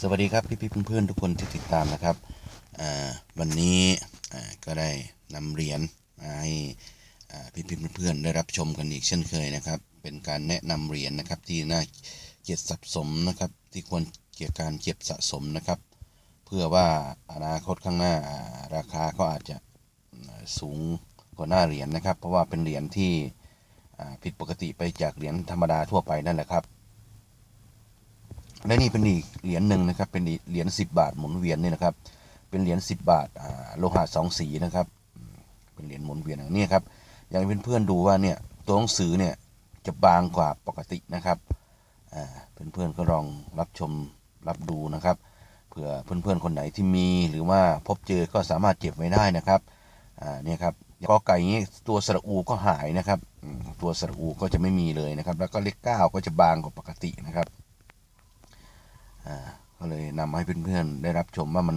สวัสดีครับพี่พี่ๆเพื่อนๆทุกคนที่ติดตามนะครับวันนี้ก็ได้นำเหรียญมาให้พี่พี่ๆเพื่อนๆได้รับชมกันอีกเช่นเคยนะครับ เป็นการแนะนำเหรียญนะครับที่น่าเก็บสะสมนะครับ ที่ควรเกี่ยวกับการเก็บสะสมนะครับ เพื่อว่าอนาคตข้างหน้าราคาก็อาจจะสูงกว่าหน้าเหรียญนะครับ เพราะว่าเป็นเหรียญที่ผิดปกติไปจากเหรียญธรรมดาทั่วไปนั่นแหละครับ และนี่เป็นอีกเหรียญหนึ่งนะครับ เป็นเหรียญสิบบาทหมุนเวียนนี่นะครับ เป็นเหรียญสิบบาทโลหะสองสีนะครับ เป็นเหรียญหมุนเวียนอย่างนี้ครับ อย่างเพื่อนๆดูว่าเนี่ยตัวหนังสือเนี่ยจะบางกว่าปกตินะครับอ่าเพื่อนๆก็ลองรับชมรับดูนะครับเผื่อเพื่อนๆคนไหนที่มีหรือว่าพบเจอก็สามารถเก็บไว้ได้นะครับอ่าเนี่ยครับกอไก่นี้ตัวสระอูก็หายนะครับ ตัวสระอูก็จะไม่มีเลยนะครับ แล้วก็เลขเก้าก็จะบางกว่าปกตินะครับ ก็เลยนำมาให้เพื่อนๆได้รับชมว่ามัน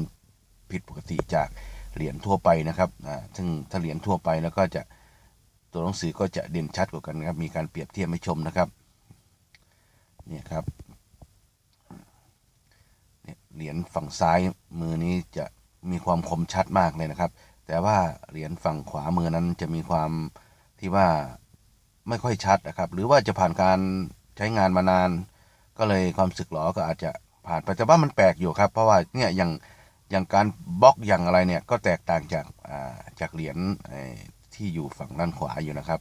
ผิดปกติจากเหรียญทั่วไปนะครับซึ่งถ้าเหรียญทั่วไปแล้วก็จะตัวหนังสือก็จะเด่นชัดกว่ากันครับ มีการเปรียบเทียบให้ชมนะครับเนี่ยครับเนี่ยเหรียญฝั่งซ้ายมือนี้จะมีความคมชัดมากเลยนะครับ แต่ว่าเหรียญฝั่งขวามือนั้นจะมีความที่ว่าไม่ค่อยชัดนะครับ หรือว่าจะผ่านการใช้งานมานาน ก็เลยความสึกหรอก็อาจจะ ผ่านไปแต่ว่ามันแปลกอยู่ครับ เพราะว่าเนี่ยอย่างอย่างการบล็อกอย่างอะไรเนี่ยก็แตกต่างจากอ่าจากเหรียญที่อยู่ฝั่งด้านขวาอยู่นะครับ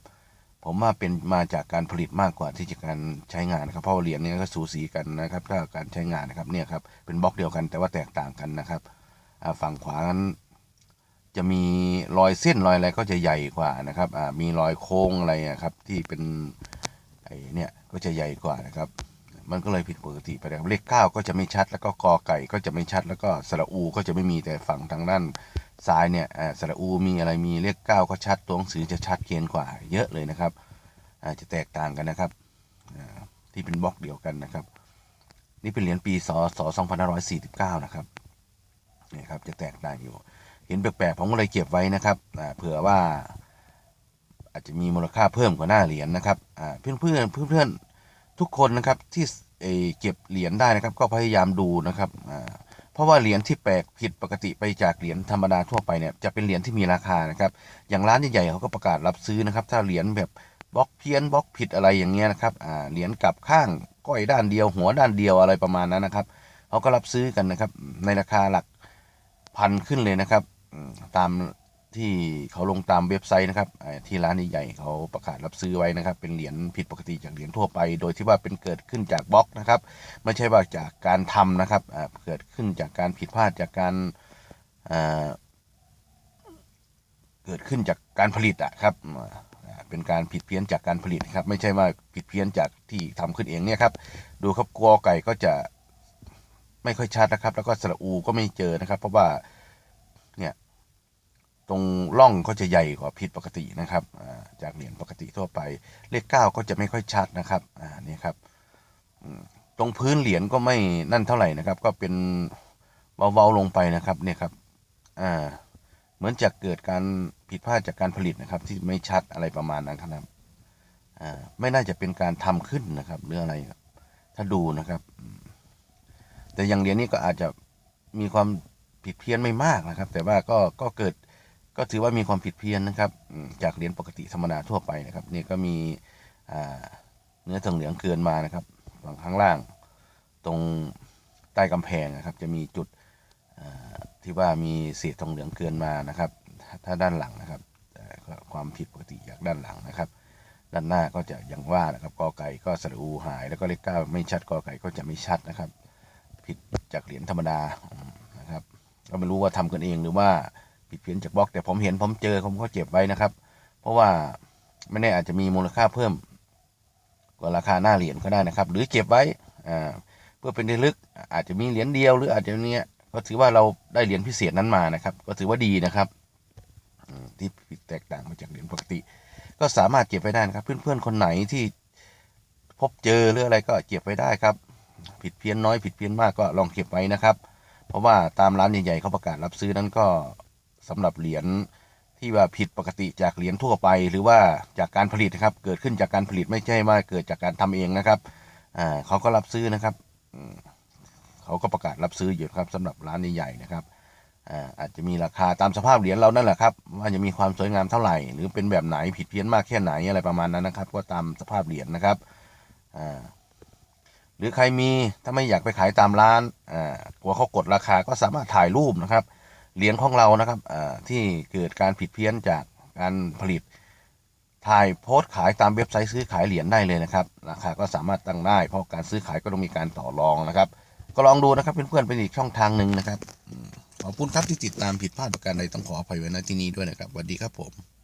ผมว่าเป็นมาจากการผลิตมากกว่าที่จะการใช้งานนะครับเพราะเหรียญเนี้ก็สูสีกันนะครับถ้าการใช้งานนะครับเนี่ยครับเป็นบล็อกเดียวกันแต่ว่าแตกต่างกันนะครับฝั่งขวานั้นจะมีรอยเส้นรอยอะไรก็จะใหญ่กว่านะครับมีรอยโค้งอะไรอะครับที่เป็นไอ้เนี่ยก็จะใหญ่กว่านะครับ มันก็เลยผิดปกติไปนะครับเลขเก้าก็จะไม่ชัด แล้วก็กอไก่ก็จะไม่ชัด แล้วก็สระอูก็จะไม่มีแต่ฝั่งทางด้านซ้ายเนี่ยอ่าสระอูมีอะไรมีเลขเก้าก็ชัดตัวหนังสือจะชัดเจนกว่า เยอะเลยนะครับอาจจะแตกต่างกันนะครับที่เป็นบล็อกเดียวกันนะครับ นี่เป็นเหรียญปีศศ2549 นะครับนี่ครับจะแตกต่างอยู่เห็นแปลกๆผมก็เลยเก็บไว้นะครับเผื่อว่าอาจจะมีมูลค่าเพิ่มกว่าหน้าเหรียญนะครับเพื่อนเพื่อนเพื่อน ทุกคนนะครับที่เก็บเหรียญได้นะครับ ก็พยายามดูนะครับเพราะว่าเหรียญที่แปลกผิดปกติไปจากเหรียญธรรมดาทั่วไปเนี่ยจะเป็นเหรียญที่มีราคานะครับ อย่างร้านใหญ่ๆเขาก็ประกาศรับซื้อนะครับ ถ้าเหรียญแบบบล็อกเพี้ยนบล็อกผิดอะไรอย่างเงี้ยนะครับเหรียญกลับข้างก้อยด้านเดียว หัวด้านเดียวอะไรประมาณนั้นนะครับเขาก็รับซื้อกันนะครับ ในราคาหลักพันขึ้นเลยนะครับ ตาม ที่เขาลงตามเว็บไซต์นะครับที่ร้านใหญ่ๆเขาประกาศรับซื้อไว้นะครับ เป็นเหรียญผิดปกติจากเหรียญทั่วไป โดยที่ว่าเป็นเกิดขึ้นจากบล็อกนะครับ ไม่ใช่ว่าจากการทำนะครับเกิดขึ้นจากการผิดพลาดจากการเกิดขึ้นจากการผลิตอะครับเป็นการผิดเพี้ยนจากการผลิตครับ ไม่ใช่ว่าผิดเพี้ยนจากที่ทำขึ้นเองเนี่ยครับ ดูครับกอไก่ก็จะไม่ค่อยชัดนะครับ แล้วก็สระอูก็ไม่เจอนะครับ เพราะว่า ตรงร่องก็จะใหญ่กว่าผิดปกตินะครับจากเหรียญปกติทั่วไป เลขเก้าก็จะไม่ค่อยชัดนะครับอ่านี่ครับตรงพื้นเหรียญก็ไม่นั่นเท่าไหร่นะครับ ก็เป็นเบาๆลงไปนะครับเนี่ยครับอ่าเหมือนจะเกิดการผิดพลาดจากการผลิตนะครับ ที่ไม่ชัดอะไรประมาณนั้นครับอ่าไม่น่าจะเป็นการทำขึ้นนะครับหรืออะไรถ้าดูนะครับ แต่อย่างเหรียญนี้ก็อาจจะมีความผิดเพี้ยนไม่มากนะครับ แต่ว่าก็ก็เกิด ก็ถือว่ามีความผิดเพี้ยนนะครับจากเหรียญปกติธรรมดาทั่วไปนะครับนี่ก็มีเนื้อทองเหลืองเกินมานะครับฝั่งข้างล่าง ตรงใต้กำแพงนะครับ จะมีจุดที่ว่ามีเศษทองเหลืองเกินมานะครับ ถ้าด้านหลังนะครับความผิดปกติจากด้านหลังนะครับ ด้านหน้าก็จะย่างว่านะครับกอไก่ก็สระอูหาย แล้วก็เลขเก้าไม่ชัดกอไก่ก็จะไม่ชัดนะครับ ผิดจากเหรียญธรรมดานะครับ ก็ไม่รู้ว่าทำกันเองหรือว่า ผิดเพี้ยนจากบล็อก แต่ผมเห็นผมเจอผมก็เก็บไว้นะครับ เพราะว่าไม่แน่อาจจะมีมูลค่าเพิ่ม กว่าราคาหน้าเหรียญก็ได้นะครับ หรือเก็บไว้อ่าเพื่อเป็นที่ลึกอาจจะมีเหรียญเดียวหรืออาจจะเนี้ยก็ถือว่าเราได้เหรียญพิเศษนั้นมานะครับ ก็ถือว่าดีนะครับที่แตกต่างมาจากเหรียญปกติ ก็สามารถเก็บไว้ได้นะครับ เพื่อนๆคนไหนที่พบเจอหรืออะไรก็เก็บไว้ได้ครับ ผิดเพี้ยนน้อยผิดเพี้ยนมากก็ลองเก็บไว้นะครับ เพราะว่าตามร้านใหญ่ๆเขาประกาศรับซื้อนั้นก็ สำหรับเหรียญที่ว่าผิดปกติจากเหรียญทั่วไป หรือว่าจากการผลิตนะครับ เกิดขึ้นจากการผลิตไม่ใช่ว่าเกิดจากการทำเองนะครับอ่าเขาก็รับซื้อนะครับเขาก็ประกาศรับซื้ออยู่ครับสำหรับร้านใหญ่ๆนะครับอ่าอาจจะมีราคาตามสภาพเหรียญเรานั่นแหละครับว่าจะมีความสวยงามเท่าไหร่ หรือเป็นแบบไหนผิดเพี้ยนมากแค่ไหนอะไรประมาณนั้นนะครับ ก็ตามสภาพเหรียญนะครับอ่าหรือใครมีถ้าไม่อยากไปขายตามร้านอ่ากลัวเขากดราคาก็สามารถถ่ายรูปนะครับ เหรียญของเรานะครับที่เกิดการผิดเพี้ยนจากการผลิต ถ่ายโพสต์ขายตามเว็บไซต์ซื้อขายเหรียญได้เลยนะครับราคาก็สามารถตั้งได้เพราะการซื้อขายก็ต้องมีการต่อรองนะครับ ก็ลองดูนะครับเพื่อนๆเป็นอีกช่องทางหนึ่งนะครับขอบคุณครับที่ติดตามผิดพลาดประการใดต้องขออภัยไว้ณที่นี้ด้วยนะครับสวัสดีครับผม